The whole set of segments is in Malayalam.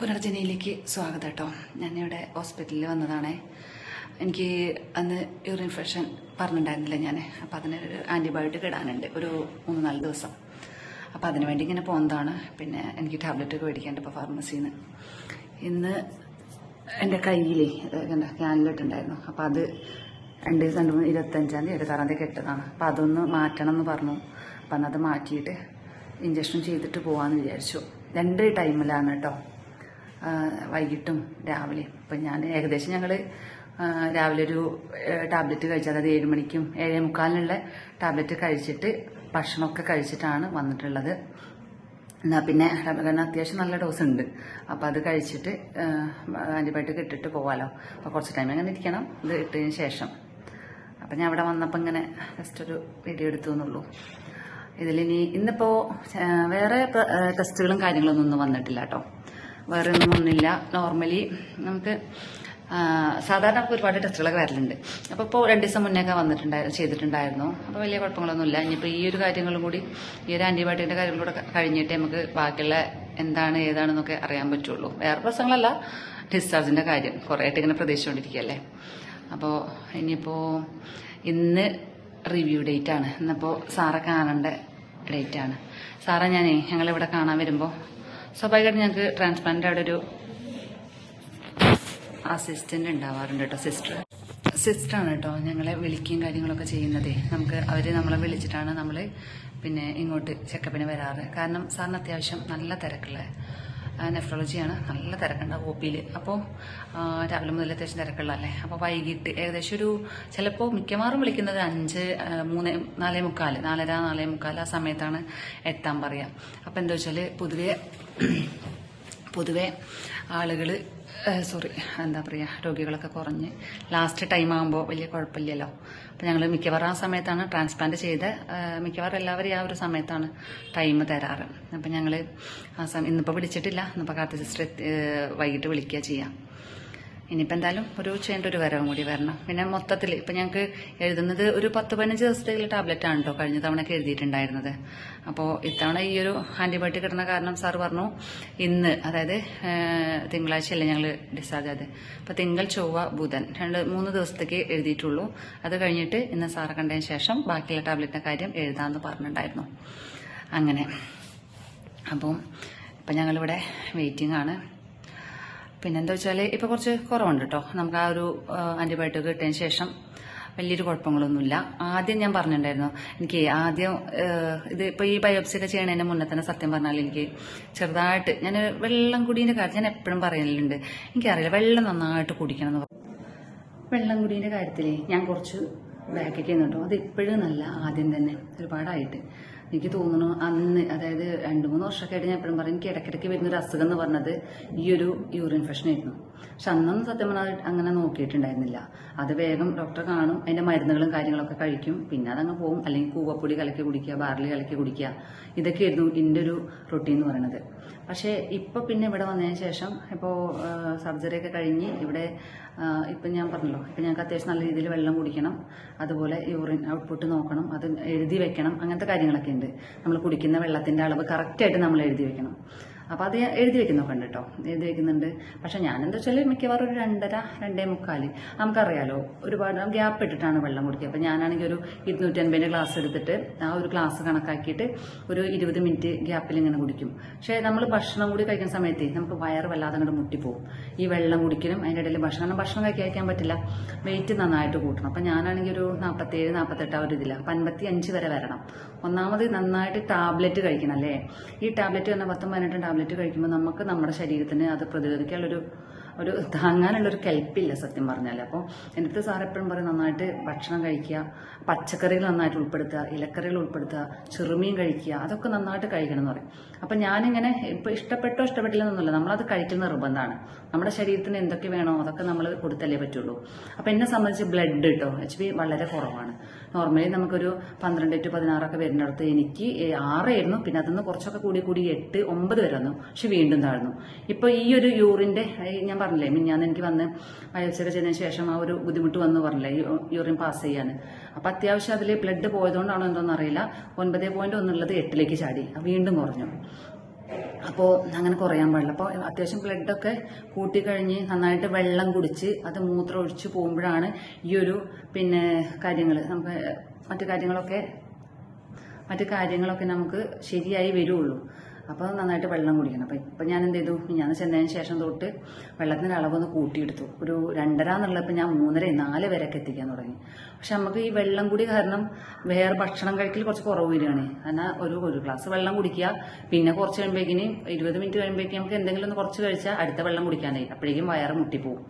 പുനർജനയിലേക്ക് സ്വാഗതം കേട്ടോ. ഇവിടെ ഹോസ്പിറ്റലിൽ വന്നതാണേ. എനിക്ക് അന്ന് യൂറിൻ ഇൻഫെക്ഷൻ പറഞ്ഞിട്ടുണ്ടായിരുന്നില്ല ഞാൻ അപ്പം അതിന് ഒരു ആന്റിബയോട്ടിക് ഇടാനുണ്ട്. ഒരു മൂന്ന് നാല് ദിവസം. അപ്പം അതിന് വേണ്ടി ഇങ്ങനെ പോകുന്നതാണ് പിന്നെ എനിക്ക് ടാബ്ലറ്റ് ഒക്കെ മേടിക്കാണ്ട് ഇപ്പോൾ ഫാർമസിയിൽ നിന്ന് ഇന്ന് എന്റെ കയ്യിൽ കണ്ട ക്യാനിലിട്ടുണ്ടായിരുന്നു അപ്പം അത് രണ്ട് ദിവസം രണ്ട് മൂന്ന് ഇരുപത്തഞ്ചാം തീയതി ഇരുപത്താറാം തീയതി കെട്ടതാണ്. അപ്പം അതൊന്ന് മാറ്റണം എന്ന് പറഞ്ഞു. അപ്പം അത് മാറ്റിയിട്ട് ഇഞ്ചക്ഷൻ ചെയ്തിട്ട് പോകാമെന്ന് വിചാരിച്ചു. രണ്ട് ടൈമിലാണ് കേട്ടോ. വൈകിട്ടും രാവിലെ. അപ്പം ഞാൻ ഏകദേശം ഞങ്ങൾ രാവിലെ ഒരു ടാബ്ലറ്റ് കഴിച്ചത് അതായത് ഏഴ് മണിക്കും ഏഴേ മുക്കാലിനുള്ള ടാബ്ലറ്റ് കഴിച്ചിട്ട് ഭക്ഷണമൊക്കെ കഴിച്ചിട്ടാണ് വന്നിട്ടുള്ളത്. എന്നാൽ പിന്നെ കാരണം അത്യാവശ്യം നല്ല ഡോസ് ഉണ്ട് അപ്പോൾ അത് കഴിച്ചിട്ട് ആന്റിബയോട്ടിക് ഇട്ടിട്ട് പോവാലോ. അപ്പോൾ കുറച്ച് ടൈം അങ്ങനെ ഇരിക്കണം. ഇത് ഇട്ടതിന് ശേഷം. അപ്പം ഞാൻ അവിടെ വന്നപ്പോൾ ഇങ്ങനെ ജസ്റ്റ് ഒരു വീഡിയോ എടുത്തു എന്നുള്ളൂ. ഇതിലിനി ഇന്നിപ്പോൾ വേറെ ടെസ്റ്റുകളും കാര്യങ്ങളൊന്നും ഒന്നും വന്നിട്ടില്ല കേട്ടോ. വേറെ ഒന്നും ഒന്നുമില്ല. നോർമലി നമുക്ക് സാധാരണ നമുക്ക് ഒരുപാട് ടെസ്റ്റുകളൊക്കെ വരലുണ്ട്. അപ്പോൾ ഇപ്പോൾ രണ്ട് ദിവസം മുന്നേക്കെ വന്നിട്ടുണ്ടായിരുന്നു ചെയ്തിട്ടുണ്ടായിരുന്നു. അപ്പോൾ വലിയ കുഴപ്പങ്ങളൊന്നുമില്ല. ഇനിയിപ്പോൾ ഈ ഒരു കാര്യങ്ങളും കൂടി ഈ ഒരു ആന്റിബയോട്ടിക്കിന്റെ കാര്യങ്ങളും കൂടെ കഴിഞ്ഞിട്ട് നമുക്ക് ബാക്കിയുള്ള എന്താണ് ഏതാണെന്നൊക്കെ അറിയാൻ പറ്റുള്ളൂ. വേറെ പ്രശ്നങ്ങളല്ല. ഡിസ്ചാർജിന്റെ കാര്യം. കുറേ ആയിട്ട് ഇങ്ങനെ പ്രതീക്ഷിച്ചുകൊണ്ടിരിക്കുകയല്ലേ. അപ്പോൾ ഇനിയിപ്പോൾ ഇന്ന് റിവ്യൂ ഡേറ്റ് ആണ്. ഇന്നിപ്പോൾ സാറെ കാണേണ്ട ഡേറ്റ് ആണ്. സാറെ ഞാനേ ഞങ്ങളിവിടെ കാണാൻ വരുമ്പോൾ സ്വാഭാവികമായിട്ട് ഞങ്ങൾക്ക് ട്രാൻസ്പ്ലാന്റ് അവിടെ ഒരു അസിസ്റ്റന്റ് ഉണ്ടാവാറുണ്ട് കേട്ടോ സിസ്റ്റർ സിസ്റ്ററാണ് കേട്ടോ ഞങ്ങളെ വിളിക്കുകയും കാര്യങ്ങളൊക്കെ ചെയ്യുന്നതേ. നമുക്ക് അവർ നമ്മളെ വിളിച്ചിട്ടാണ് നമ്മൾ പിന്നെ ഇങ്ങോട്ട് ചെക്കപ്പിന് വരാറ്. കാരണം സാറിന് അത്യാവശ്യം നല്ല തിരക്കുള്ള നെഫ്രോളജിയാണ് നല്ല തിരക്കുണ്ട് ഒ പിയിൽ അപ്പോൾ രാവിലെ മുതൽ അത്യാവശ്യം തിരക്കുള്ളതല്ലേ അപ്പോൾ വൈകിട്ട് ഏകദേശം ഒരു ചിലപ്പോൾ മിക്കവാറും വിളിക്കുന്നത് അഞ്ച് മൂന്ന് നാലേ മുക്കാൽ നാലര നാലേ മുക്കാൽ ആ സമയത്താണ് എത്താൻ പറയുക അപ്പോൾ എന്താ വെച്ചാൽ പൊതുവേ പൊതുവേ ആളുകൾ സോറി എന്താ പറയുക രോഗികളൊക്കെ കുറഞ്ഞ് ലാസ്റ്റ് ടൈം ആകുമ്പോൾ വലിയ കുഴപ്പമില്ലല്ലോ. അപ്പോൾ ഞങ്ങൾ മിക്കവാറും ആ സമയത്താണ് ട്രാൻസ്പ്ലാന്റ് ചെയ്ത് മിക്കവാറും എല്ലാവരും ആ ഒരു സമയത്താണ് ടൈം തരാറ്. അപ്പം ഞങ്ങൾ ആ സമയം ഇന്നിപ്പോൾ വിളിച്ചിട്ടില്ല. ഇന്നിപ്പോൾ കാർത്തി സിസ്റ്റർ വൈകിട്ട് വിളിക്കുക ചെയ്യാം. ഇനിയിപ്പോൾ എന്തായാലും ഒരു ഉച്ചേന്റെ ഒരു വരവും കൂടി വരണം. പിന്നെ മൊത്തത്തിൽ ഇപ്പം ഞങ്ങൾക്ക് എഴുതുന്നത് ഒരു പത്ത് പതിനഞ്ച് ദിവസത്തേക്കുള്ള ടാബ്ലറ്റ് ആണ് കേട്ടോ കഴിഞ്ഞ തവണയൊക്കെ എഴുതിയിട്ടുണ്ടായിരുന്നത്. അപ്പോൾ ഇത്തവണ ഈ ഒരു ആന്റിബയോട്ടിക് കിട്ടുന്ന കാരണം സാർ പറഞ്ഞു ഇന്ന് അതായത് തിങ്കളാഴ്ച തിങ്കളാഴ്ചയല്ലേ ഞങ്ങൾ ഡിസ്ചാർജ് ആയത്. അപ്പോൾ തിങ്കൾ ചൊവ്വ ബുധൻ രണ്ട് മൂന്ന് ദിവസത്തേക്ക് എഴുതിയിട്ടുള്ളൂ. അത് കഴിഞ്ഞിട്ട് ഇന്ന് സാറെ കണ്ടതിന് ശേഷം ബാക്കിയുള്ള ടാബ്ലറ്റിന്റെ കാര്യം എഴുതാമെന്ന് പറഞ്ഞിട്ടുണ്ടായിരുന്നു. അങ്ങനെ. അപ്പം ഇപ്പം ഞങ്ങളിവിടെ വെയിറ്റിംഗ് ആണ്. പിന്നെന്താ വെച്ചാൽ ഇപ്പോൾ കുറച്ച് കുറവുണ്ട് കേട്ടോ നമുക്ക് ആ ഒരു ആന്റിബയോട്ടിക് കിട്ടിയതിന് ശേഷം വലിയൊരു കുഴപ്പങ്ങളൊന്നുമില്ല. ആദ്യം ഞാൻ പറഞ്ഞിട്ടുണ്ടായിരുന്നു എനിക്ക് ആദ്യം ഇത് ഇപ്പോൾ ഈ ബയോപ്സി ഒക്കെ ചെയ്യണതിന് മുന്നേ തന്നെ സത്യം പറഞ്ഞാൽ എനിക്ക് ചെറുതായിട്ട് ഞാൻ വെള്ളം കുടീന്റെ കാര്യം ഞാൻ എപ്പോഴും പറയലുണ്ട്. എനിക്കറിയില്ല വെള്ളം നന്നായിട്ട് കുടിക്കണം എന്ന് പറഞ്ഞു വെള്ളം കുടീന്റെ കാര്യത്തിൽ ഞാൻ കുറച്ച് ബാക്കൊക്കെ കേട്ടോ അത് ഇപ്പോഴും നല്ല ആദ്യം തന്നെ ഒരുപാടായിട്ട്. എനിക്ക് തോന്നുന്നു അന്ന് അതായത് രണ്ട് മൂന്ന് വർഷമൊക്കെ ആയിട്ട് ഞാൻ എപ്പോഴും പറയും എനിക്ക് ഇടയ്ക്കിടയ്ക്ക് വരുന്നൊരു അസുഖം എന്ന് പറഞ്ഞത് ഈ ഒരു യൂറിൻ ഇൻഫെക്ഷൻ ആയിരുന്നു. പക്ഷെ അന്നൊന്നും സത്യം പറഞ്ഞാൽ അങ്ങനെ നോക്കിയിട്ടുണ്ടായിരുന്നില്ല. അത് വേഗം ഡോക്ടറെ കാണും അതിന്റെ മരുന്നുകളും കാര്യങ്ങളൊക്കെ കഴിക്കും. പിന്നെ അതങ്ങ് പോകും അല്ലെങ്കിൽ കൂവപ്പൊടി കലക്കി കുടിക്കുക ബാർലി കലക്കി കുടിക്കുക. ഇതൊക്കെയായിരുന്നു എന്റെ ഒരു റൊട്ടീൻ എന്ന് പറയുന്നത് പക്ഷേ ഇപ്പോൾ പിന്നെ ഇവിടെ വന്നതിന് ശേഷം ഇപ്പോൾ സർജറി ഒക്കെ കഴിഞ്ഞ് ഇവിടെ ഇപ്പം ഞാൻ പറഞ്ഞല്ലോ ഇപ്പം ഞങ്ങൾക്ക് അത്യാവശ്യം നല്ല രീതിയിൽ വെള്ളം കുടിക്കണം അതുപോലെ യൂറിൻ ഔട്ട്പുട്ട് നോക്കണം അത് എഴുതി വെക്കണം അങ്ങനത്തെ കാര്യങ്ങളൊക്കെ ഉണ്ട്. നമ്മൾ കുടിക്കുന്ന വെള്ളത്തിന്റെ അളവ് കറക്റ്റായിട്ട് നമ്മൾ എഴുതി വെക്കണം. അപ്പോൾ അത് എഴുതി വെക്കുന്നൊക്കെ ഉണ്ട് കേട്ടോ എഴുതി വെക്കുന്നുണ്ട്. പക്ഷെ ഞാൻ എന്താ വെച്ചാൽ മിക്കവാറും ഒരു രണ്ടര രണ്ടേ മുക്കാൽ നമുക്കറിയാലോ ഒരുപാട് ഗ്യാപ്പ് ഇട്ടിട്ടാണ് വെള്ളം കുടിക്കുക. അപ്പോൾ ഞാനാണെങ്കിൽ ഒരു ഇരുന്നൂറ്റി അൻപതിന്റെ ഗ്ലാസ് എടുത്തിട്ട് ആ ഒരു ഗ്ലാസ് കണക്കാക്കിയിട്ട് ഒരു ഇരുപത് മിനിറ്റ് ഗ്യാപ്പിൽ ഇങ്ങനെ കുടിക്കും. പക്ഷേ നമ്മൾ ഭക്ഷണം കൂടി കഴിക്കുന്ന സമയത്ത് നമുക്ക് വയറ് വല്ലാതെ അങ്ങോട്ട് മുട്ടിപ്പോവും. ഈ വെള്ളം കുടിക്കലും അതിന്റെ ഇടയിൽ ഭക്ഷണം കാരണം ഭക്ഷണം കഴിക്കാൻ കഴിക്കാൻ പറ്റില്ല. വെയിറ്റ് നന്നായിട്ട് കൂട്ടണം. അപ്പം ഞാനാണെങ്കിൽ ഒരു നാൽപ്പത്തേഴ് നാൽപ്പത്തെട്ട് ആ ഒരു ഇതില്ല അപ്പം അൻപത്തി അഞ്ച് വരെ വരണം. ഒന്നാമത് നന്നായിട്ട് ടാബ്ലറ്റ് കഴിക്കണം അല്ലേ? ഈ ടാബ്ലറ്റ് തന്നെ പത്തും പതിനെട്ടും ടാബ്ലറ്റ് കഴിക്കുമ്പോൾ നമുക്ക് നമ്മുടെ ശരീരത്തിന് അത് പ്രതിരോധിക്കാനുള്ളൊരു ഒരു താങ്ങാനുള്ളൊരു കെൽപ്പില്ല സത്യം പറഞ്ഞാൽ അപ്പോൾ എന്റെ അടുത്ത് സാർ എപ്പോഴും പറയും നന്നായിട്ട് ഭക്ഷണം കഴിക്കുക പച്ചക്കറികൾ നന്നായിട്ട് ഉൾപ്പെടുത്തുക ഇലക്കറികൾ ഉൾപ്പെടുത്തുക ചെറുമീൻ കഴിക്കുക അതൊക്കെ നന്നായിട്ട് കഴിക്കണം എന്ന് പറയും. അപ്പം ഞാനിങ്ങനെ ഇപ്പോൾ ഇഷ്ടപ്പെട്ടോ ഇഷ്ടപ്പെട്ടില്ല എന്നൊന്നുമില്ല. നമ്മളത് കഴിക്കുന്ന നിർബന്ധമാണ്. നമ്മുടെ ശരീരത്തിന് എന്തൊക്കെ വേണോ അതൊക്കെ നമ്മൾ കൊടുത്തല്ലേ പറ്റുള്ളൂ. അപ്പം എന്നെ സംബന്ധിച്ച് ബ്ലഡ് കേട്ടോ എച്ച് വളരെ കുറവാണ്. നോർമലി നമുക്കൊരു പന്ത്രണ്ട് ടു പതിനാറൊക്കെ വരുന്നിടത്ത് എനിക്ക് ആറായിരുന്നു. പിന്നെ അതിന്ന് കുറച്ചൊക്കെ കൂടി കൂടി എട്ട് ഒമ്പത് വരെ വന്നു. പക്ഷെ വീണ്ടും താഴ്ന്നു. ഇപ്പൊ ഈ ഒരു യൂറിന്റെ ഈ ഞാൻ പറഞ്ഞില്ലേ മിഞ്ഞാന്ന് എനിക്ക് വന്ന് വയസ്സൊക്കെ ചെയ്തതിന് ശേഷം ആ ഒരു ബുദ്ധിമുട്ട് വന്നു പറഞ്ഞില്ലേ യൂറിൻ പാസ് ചെയ്യാൻ അപ്പൊ അത്യാവശ്യം അതിൽ ബ്ലഡ് പോയതുകൊണ്ടാണോ എന്തോന്നറിയില്ല ഒൻപത് പോയിന്റ് ഒന്നുള്ളത് എട്ടിലേക്ക് ചാടി. വീണ്ടും കുറഞ്ഞു. അപ്പോൾ അങ്ങനെ കുറയാൻ പാടില്ല. അപ്പോൾ അത്യാവശ്യം ബ്ലഡൊക്കെ കൂട്ടിക്കഴിഞ്ഞ് നന്നായിട്ട് വെള്ളം കുടിച്ച് അത് മൂത്രം ഒഴിച്ച് പോകുമ്പോഴാണ് ഈ ഒരു പിന്നെ കാര്യങ്ങൾ നമുക്ക് മറ്റു കാര്യങ്ങളൊക്കെ മറ്റു കാര്യങ്ങളൊക്കെ നമുക്ക് ശരിയായി വരുള്ളൂ. അപ്പോൾ നന്നായിട്ട് വെള്ളം കുടിക്കണം. അപ്പോൾ ഇപ്പം ഞാൻ എന്ത് ചെയ്തു? ഞാൻ ചെന്നതിന് ശേഷം തൊട്ട് വെള്ളത്തിന്റെ അളവൊന്ന് കൂട്ടിയെടുത്തു. ഒരു രണ്ടര എന്നുള്ളപ്പോൾ ഞാൻ മൂന്നര നാല് വരെയൊക്കെ എത്തിക്കാൻ തുടങ്ങി. പക്ഷെ നമുക്ക് ഈ വെള്ളം കൂടി കാരണം വേറെ ഭക്ഷണം കഴിക്കൽ കുറച്ച് കുറവ് വരികയാണ്. കാരണം ഒരു ഒരു ഗ്ലാസ് വെള്ളം കുടിക്കുക. പിന്നെ കുറച്ച് കഴിയുമ്പോഴേക്കിന് ഇരുപത് മിനിറ്റ് കഴിയുമ്പോഴേക്കും നമുക്ക് എന്തെങ്കിലും ഒന്ന് കുറച്ച് കഴിച്ചാൽ അടുത്ത വെള്ളം കുടിക്കാനായി. അപ്പോഴേക്കും വയറ് മുട്ടിപ്പോവും.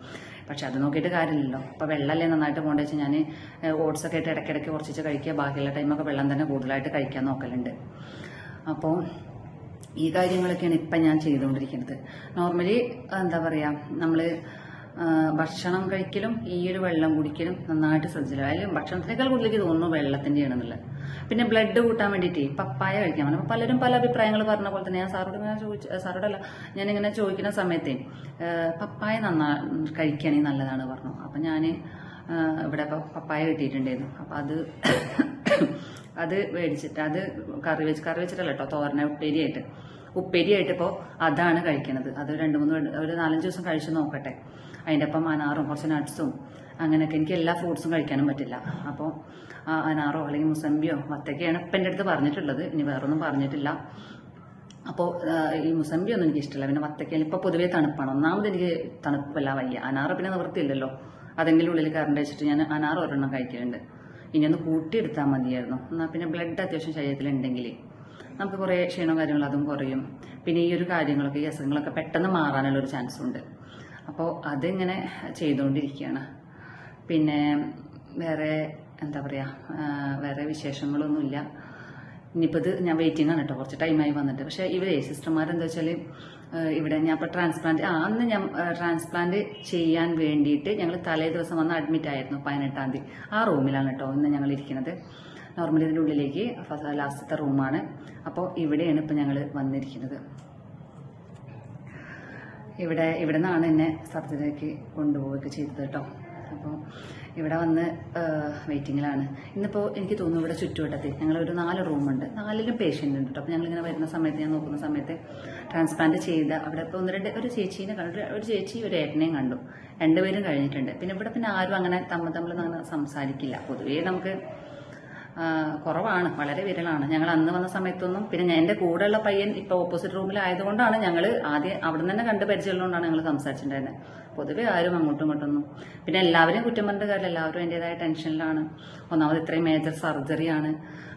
പക്ഷെ അത് നോക്കിയിട്ട് കാര്യമില്ലല്ലോ. അപ്പോൾ വെള്ളമല്ലേ നന്നായിട്ട് പോകേണ്ടത് വെച്ചാൽ ഞാൻ ഓട്സ് ഒക്കെ ആയിട്ട് ഇടയ്ക്കിടയ്ക്ക് കുറച്ച് കഴിക്കുക. ബാക്കിയുള്ള ടൈമൊക്കെ വെള്ളം തന്നെ കൂടുതലായിട്ട് കഴിക്കാൻ നോക്കലുണ്ട്. അപ്പോൾ ഈ കാര്യങ്ങളൊക്കെയാണ് ഇപ്പം ഞാൻ ചെയ്തുകൊണ്ടിരിക്കുന്നത്. നോർമലി എന്താ പറയുക നമ്മൾ ഭക്ഷണം കഴിക്കലും ഈ ഒരു വെള്ളം കുടിക്കലും നന്നായിട്ട് ശ്രദ്ധിച്ചില്ല. അതിൽ ഭക്ഷണത്തിനേക്കാൾ കൂടുതലേക്ക് തോന്നുന്നു വെള്ളത്തിന്റെ എന്നുള്ളത് പിന്നെ ബ്ലഡ് കൂട്ടാൻ വേണ്ടിയിട്ട് പപ്പായ കഴിക്കാൻ പറഞ്ഞു പലരും പല അഭിപ്രായങ്ങൾ പറഞ്ഞ പോലെ തന്നെ ഞാൻ സാറോട് ഇങ്ങനെ ചോദിച്ച സാറോടല്ല ഞാനിങ്ങനെ ചോദിക്കുന്ന സമയത്തെ പപ്പായ നന്നാ കഴിക്കുകയാണെങ്കിൽ നല്ലതാണ് പറഞ്ഞു. അപ്പം ഞാൻ ഇവിടെ പപ്പായ കിട്ടിയിട്ടുണ്ടായിരുന്നു. അപ്പം അത് അത് മേടിച്ചിട്ട് അത് കറി വെച്ച് കറി വെച്ചിട്ടല്ല കേട്ടോ തോരന ഉപ്പേരിയായിട്ട്. ഉപ്പേരിയായിട്ട് ഇപ്പോൾ അതാണ് കഴിക്കണത്. അത് രണ്ട് മൂന്ന് ഒരു നാലഞ്ച് ദിവസം കഴിച്ച് നോക്കട്ടെ. അതിന്റെ ഒപ്പം അനാറും കുറച്ച് നട്ട്സും അങ്ങനെയൊക്കെ എനിക്ക് എല്ലാ ഫ്രൂട്ട്സും കഴിക്കാനും പറ്റില്ല. അപ്പോൾ അനാറോ അല്ലെങ്കിൽ മുസമ്പിയോ വത്തക്കയാണ് ഇപ്പം എന്റെ അടുത്ത് പറഞ്ഞിട്ടുള്ളത്. ഇനി വേറൊന്നും പറഞ്ഞിട്ടില്ല. അപ്പോൾ ഈ മുസമ്പി എനിക്ക് ഇഷ്ടമില്ല പിന്നെ വത്തക്കയിൽ ഇപ്പോൾ പൊതുവേ തണുപ്പാണ്. ഒന്നാമത് എനിക്ക് തണുപ്പല്ല വയ്യ. അനാറ് പിന്നെ നിവൃത്തിയില്ലല്ലോ. അതെങ്കിലും ഉള്ളിൽ കറണ്ട് വെച്ചിട്ട് ഞാൻ അനാറ് ഒരെണ്ണം കഴിക്കലുണ്ട്. ഇനി ഒന്ന് കൂട്ടിയെടുത്താൽ മതിയായിരുന്നു. എന്നാൽ പിന്നെ ബ്ലഡ് അത്യാവശ്യം ശരീരത്തിലുണ്ടെങ്കിൽ നമുക്ക് കുറേ ക്ഷീണവും കാര്യങ്ങളും അതും കുറയും. പിന്നെ ഈ ഒരു കാര്യങ്ങളൊക്കെ ഈ അസുഖങ്ങളൊക്കെ പെട്ടെന്ന് മാറാനുള്ള ഒരു ചാൻസ് ഉണ്ട് അപ്പോൾ അതിങ്ങനെ ചെയ്തുകൊണ്ടിരിക്കുകയാണ് പിന്നെ വേറെ എന്താ പറയുക വേറെ വിശേഷങ്ങളൊന്നുമില്ല. ഇനിയിപ്പോൾ ഇത് ഞാൻ വെയിറ്റിംഗ് ആണ് കേട്ടോ കുറച്ച് ടൈമായി വന്നിട്ട്. പക്ഷേ ഇവരെ സിസ്റ്റർമാരെന്താ വെച്ചാൽ ഇവിടെ ഞാൻ ഇപ്പൊ ട്രാൻസ്പ്ലാന്റ് ആ അന്ന് ഞാൻ ട്രാൻസ്പ്ലാന്റ് ചെയ്യാൻ വേണ്ടിയിട്ട് ഞങ്ങൾ തലേ ദിവസം വന്ന് അഡ്മിറ്റ് ആയിരുന്നു പതിനെട്ടാം തീയതി. ആ റൂമിലാണ് കേട്ടോ ഇന്ന് ഞങ്ങൾ ഇരിക്കുന്നത്. നോർമലി ഇതിന്റെ ഉള്ളിലേക്ക് ലാസ്റ്റത്തെ റൂമാണ്. അപ്പോൾ ഇവിടെയാണ് ഇപ്പം ഞങ്ങൾ വന്നിരിക്കുന്നത്. ഇവിടെ ഇവിടെ നിന്നാണ് എന്നെ സർജറിക്ക് കൊണ്ടുപോവുകയൊക്കെ ചെയ്തത് കേട്ടോ. അപ്പോൾ ഇവിടെ വന്ന് വെയിറ്റിങ്ങിലാണ് ഇന്നിപ്പോൾ എനിക്ക് തോന്നുന്നു ഇവിടെ ചുറ്റുവട്ടത്തിൽ ഞങ്ങളൊരു നാല് റൂമുണ്ട്. നാലിലും പേഷ്യന്റ് ഉണ്ട് കേട്ടോ അപ്പോൾ ഞങ്ങളിങ്ങനെ വരുന്ന സമയത്ത് ഞാൻ നോക്കുന്ന സമയത്ത് ട്രാൻസ്പ്ലാന്റ് ചെയ്ത അവിടെ ഇപ്പോൾ ഒന്ന് രണ്ട് ഒരു ചേച്ചീനെ കണ്ടു. ഒരു- ചേച്ചി ഒരു ഏട്ടനെയും കണ്ടു. രണ്ടുപേരും കഴിഞ്ഞിട്ടുണ്ട്. പിന്നെ ഇവിടെ പിന്നെ ആരും അങ്ങനെ തമ്മിൽ തമ്മിൽ അങ്ങനെ സംസാരിക്കില്ല. പൊതുവേ നമുക്ക് കുറവാണ്. വളരെ വിരളാണ്. ഞങ്ങൾ അന്ന് വന്ന സമയത്തൊന്നും പിന്നെ എന്റെ കൂടെയുള്ള പയ്യൻ ഇപ്പോൾ ഓപ്പോസിറ്റ് റൂമിലായതുകൊണ്ടാണ് ഞങ്ങൾ ആദ്യം അവിടെ നിന്ന് തന്നെ കണ്ട് പരിചയമുള്ളതുകൊണ്ടാണ് ഞങ്ങൾ സംസാരിച്ചിട്ടുണ്ടായിരുന്നത് പൊതുവെ ആരും അങ്ങോട്ടും ഇങ്ങോട്ടൊന്നും. പിന്നെ എല്ലാവരെയും കുറ്റം പറഞ്ഞിട്ട് എല്ലാവരും അതിന്റെതായ ടെൻഷനിലാണ്. ഒന്നാമത് ഇത്രയും മേജർ സർജറിയാണ്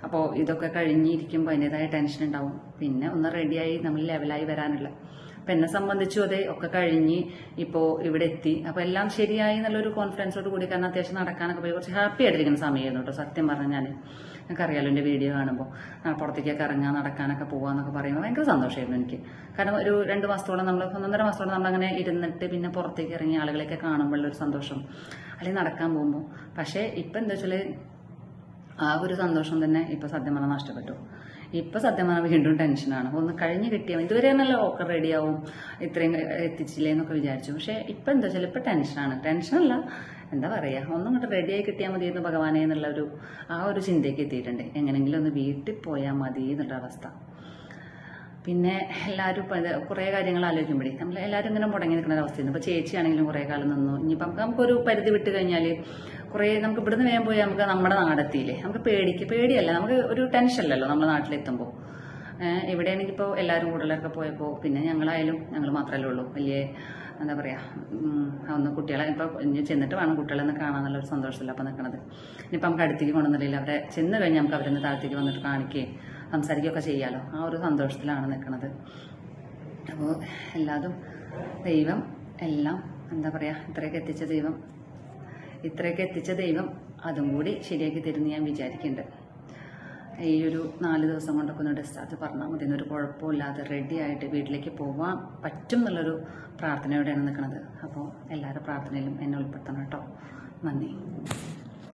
അപ്പോൾ ഇതൊക്കെ കഴിഞ്ഞിരിക്കുമ്പോൾ അതിന്റെതായ ടെൻഷൻ ഉണ്ടാവും പിന്നെ ഒന്ന് റെഡിയായി നമ്മൾ ലെവലായി വരാനുള്ള അപ്പം എന്നെ സംബന്ധിച്ചും അതെ ഒക്കെ കഴിഞ്ഞ് ഇപ്പോൾ ഇവിടെ എത്തി. അപ്പോൾ എല്ലാം ശരിയായി എന്നുള്ളൊരു കോൺഫിഡൻസോട് കൂടി കാരണം അത്യാവശ്യം നടക്കാനൊക്കെ പോയി. കുറച്ച് ഹാപ്പി ആയിട്ടിരിക്കുന്ന സമയമായിരുന്നു കേട്ടോ സത്യം പറഞ്ഞാൽ എനിക്കറിയാലോ എന്റെ വീഡിയോ കാണുമ്പോൾ പുറത്തേക്കൊക്കെ ഇറങ്ങാൻ നടക്കാനൊക്കെ പോകാന്നൊക്കെ പറയുമ്പോൾ ഭയങ്കര സന്തോഷമായിരുന്നു എനിക്ക്. കാരണം ഒരു രണ്ട് മാസത്തോളം നമ്മൾ ഒന്നൊന്നര മാസത്തോളം നമ്മളങ്ങനെ ഇരുന്നിട്ട് പിന്നെ പുറത്തേക്ക് ഇറങ്ങി ആളുകളെയൊക്കെ കാണുമ്പോഴുള്ളൊരു സന്തോഷം. അല്ലെങ്കിൽ നടക്കാൻ പോകുമ്പോൾ പക്ഷേ ഇപ്പം എന്താ വെച്ചാൽ ആ ഒരു സന്തോഷം തന്നെ ഇപ്പൊ സത്യം പറഞ്ഞാൽ നഷ്ടപ്പെട്ടു. ഇപ്പൊ സത്യം പറഞ്ഞാൽ വീണ്ടും ടെൻഷനാണ് ഒന്ന് കഴിഞ്ഞ് കിട്ടിയാൽ ഇതുവരെ നല്ല ഒക്കെ റെഡിയാവും ഇത്രയും എത്തിച്ചില്ലേ എന്നൊക്കെ വിചാരിച്ചു. പക്ഷെ ഇപ്പൊ എന്താ വെച്ചാൽ ഇപ്പൊ ടെൻഷനാണ് ടെൻഷനല്ല എന്താ പറയാ? ഒന്നും ഇങ്ങോട്ട് റെഡിയായി കിട്ടിയാൽ മതി എന്ന് ഭഗവാനെ എന്നുള്ള ഒരു ആ ഒരു ചിന്തയ്ക്ക് എത്തിയിട്ടുണ്ട്. എങ്ങനെങ്കിലും ഒന്ന് വീട്ടിൽ പോയാൽ മതി എന്നുള്ള അവസ്ഥ. പിന്നെ എല്ലാവരും ഇപ്പം കുറേ കാര്യങ്ങൾ ആലോചിക്കുമ്പോഴേ നമ്മൾ എല്ലാവരും ഇങ്ങനെ മുടങ്ങി നിൽക്കുന്ന ഒരു അവസ്ഥയാണ് ഇപ്പോൾ ചേച്ചിയാണെങ്കിലും കുറേ കാലം നിന്നു. ഇനിയിപ്പം നമുക്ക് നമുക്കൊരു പരിധി വിട്ട് കഴിഞ്ഞാൽ കുറേ നമുക്ക് ഇവിടുന്ന് വേഗം പോയി നമുക്ക് നമ്മുടെ നാടെത്തിയില്ലേ? നമുക്ക് പേടിക്ക് പേടിയല്ല. നമുക്ക് ഒരു ടെൻഷനല്ലല്ലോ നമ്മുടെ നാട്ടിലെത്തുമ്പോൾ ഇവിടെയാണെങ്കിൽ ഇപ്പോൾ എല്ലാവരും കൂടുതലൊക്കെ പോയപ്പോൾ പിന്നെ ഞങ്ങളായാലും ഞങ്ങൾ മാത്രമല്ലേ ഉള്ളൂ. വലിയ എന്താ പറയുക ഒന്ന് കുട്ടികളെ ഇപ്പോൾ ഇനി ചെന്നിട്ട് വേണം കുട്ടികളെ ഒന്ന് കാണാനുള്ള ഒരു സന്തോഷമല്ല അപ്പം നിൽക്കണത് ഇനിയിപ്പോൾ നമുക്ക് അടുത്തേക്ക് കൊണ്ടുവന്നില്ല അവിടെ ചെന്ന് കഴിഞ്ഞാൽ നമുക്ക് അവരൊന്ന് താഴത്തേക്ക് വന്നിട്ട് കാണിക്കുകയും സംസാരിക്കുകയൊക്കെ ചെയ്യാമല്ലോ ആ ഒരു സന്തോഷത്തിലാണ് നിൽക്കുന്നത് അപ്പോൾ എല്ലാതും ദൈവം എല്ലാം എന്താ പറയുക ഇത്രയൊക്കെ എത്തിച്ച ദൈവം ഇത്രയൊക്കെ എത്തിച്ച ദൈവം അതും കൂടി ശരിയാക്കി തരുമെന്ന് ഞാൻ വിചാരിക്കുന്നുണ്ട്. ഈ ഒരു നാല് ദിവസം കൊണ്ടൊക്കെ ഒന്ന് ഡിസ്ചാർജ് പറഞ്ഞാൽ മതി. ഒരു കുഴപ്പമില്ലാതെ റെഡി ആയിട്ട് വീട്ടിലേക്ക് പോകാൻ പറ്റും എന്നുള്ളൊരു പ്രാർത്ഥനയോടെയാണ് നിൽക്കുന്നത് അപ്പോൾ എല്ലാവരുടെ പ്രാർത്ഥനയിലും എന്നെ ഉൾപ്പെടുത്തണം കേട്ടോ. നന്ദി.